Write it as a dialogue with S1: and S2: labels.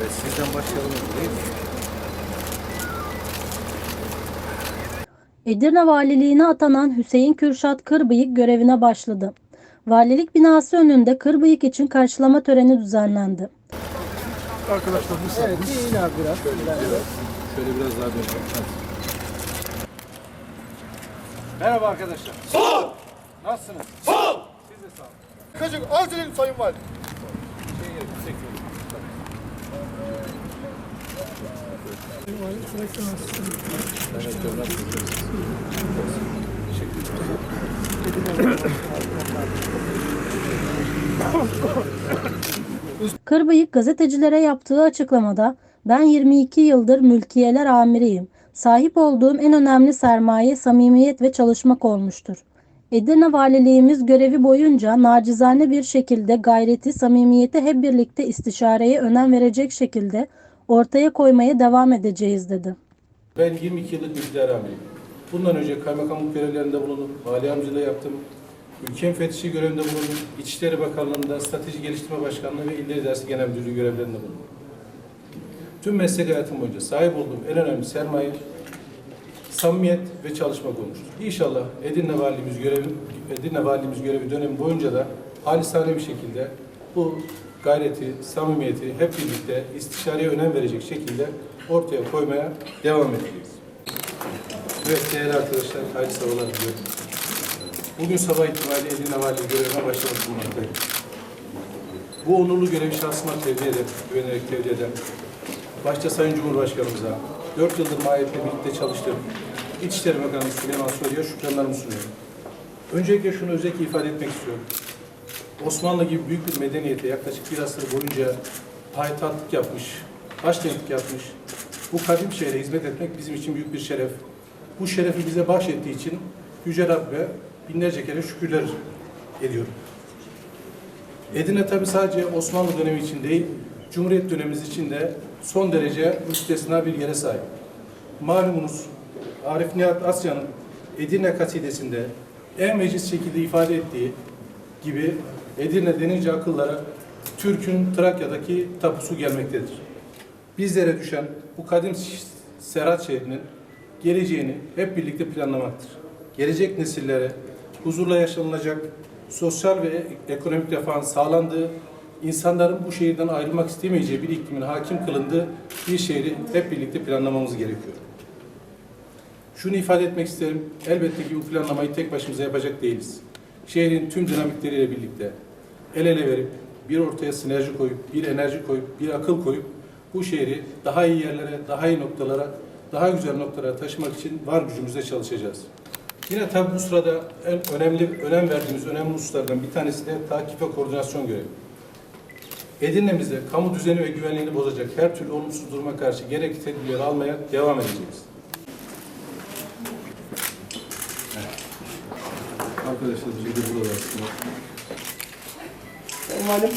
S1: Evet, sizden başlayalım değil mi?
S2: Edirne Valiliğine atanan Hüseyin Kürşat Kırbıyık görevine başladı. Valilik binası önünde Kırbıyık için karşılama töreni düzenlendi.
S1: Arkadaşlar bu
S3: Evet, bir iner biraz.
S1: Şöyle biraz daha dönelim.
S3: Merhaba arkadaşlar. Sağ ol. Nasılsınız? Sağ ol. Siz de sağ olun.
S4: Kaçın edelim Sayın Valim.
S2: Kırbıyık gazetecilere yaptığı açıklamada ben 22 yıldır mülkiyeler amiriyim. Sahip olduğum en önemli sermaye samimiyet ve çalışmak olmuştur. Edirne Valiliğimiz görevi boyunca nacizane bir şekilde gayreti, samimiyeti hep birlikte istişareye önem verecek şekilde ortaya koymaya devam edeceğiz dedi.
S5: Ben 22 yıllık mülkiler amiriyim. Bundan önce kaymakamlık görevlerinde bulundum, vali amcılığı yaptım, ülke müfettişi görevinde bulundum, İçişleri Bakanlığı'nda strateji geliştirme başkanlığı ve İller İdaresi Genel Müdürlüğü görevlerinde bulundum. Tüm meslek hayatım boyunca sahip olduğum en önemli sermaye samimiyet ve çalışmak olmuştur. İnşallah Edirne Valimiz görevi, Edirne Valimiz görevi dönemi boyunca da halisane bir şekilde bu gayreti, samimiyeti hep birlikte istişareye önem verecek şekilde ortaya koymaya devam edeceğiz. Evet değerli arkadaşlar, hayırlı sabahlar diliyorum. Bugün sabah itibariyle Edirne Valiliği görevine başlamak bulunmaktayım. Bu onurlu görevi şahsıma tevdi ederim, güvenerek tevdi ederim. Başta Sayın Cumhurbaşkanımıza, dört yıldır mahiyetle birlikte çalıştığım İçişleri Bakanı Süleyman Soylu'ya şükranlarımı sunuyorum. Öncelikle şunu özellikle ifade etmek istiyorum. Osmanlı gibi büyük bir medeniyete yaklaşık bir asır boyunca payitahtlık yapmış, başkentlik yapmış, bu kadim şehre hizmet etmek bizim için büyük bir şeref. Bu şerefi bize bahşettiği için Yüce Rabbe binlerce kere şükürler ediyorum. Edirne tabi sadece Osmanlı dönemi için değil, Cumhuriyet dönemimiz için de son derece müstesna bir yere sahip. Malumunuz Arif Nihat Asya'nın Edirne kasidesinde en veciz şekilde ifade ettiği gibi Edirne denince akıllara Türk'ün Trakya'daki tapusu gelmektedir. Bizlere düşen bu kadim Serhat şehrinin geleceğini hep birlikte planlamaktır. Gelecek nesillere huzurla yaşanılacak sosyal ve ekonomik refahın sağlandığı, insanların bu şehirden ayrılmak istemeyeceği bir iklimin hakim kılındığı bir şehri hep birlikte planlamamız gerekiyor. Şunu ifade etmek isterim, elbette ki bu planlamayı tek başımıza yapacak değiliz. Şehrin tüm dinamikleriyle birlikte el ele verip bir ortaya sinerji koyup, bir enerji koyup, bir akıl koyup bu şehri daha iyi yerlere, daha iyi noktalara, daha güzel noktalara taşımak için var gücümüzle çalışacağız. Yine tabii bu sırada en önemli, önem verdiğimiz önemli hususlardan bir tanesi de takip ve koordinasyon görevi. Edirne'mizde kamu düzeni ve güvenliğini bozacak her türlü olumsuz duruma karşı gerekli tedbirleri almaya devam edeceğiz.
S1: Arkadaşlar bir de burada aslında.
S3: Sayın Valim.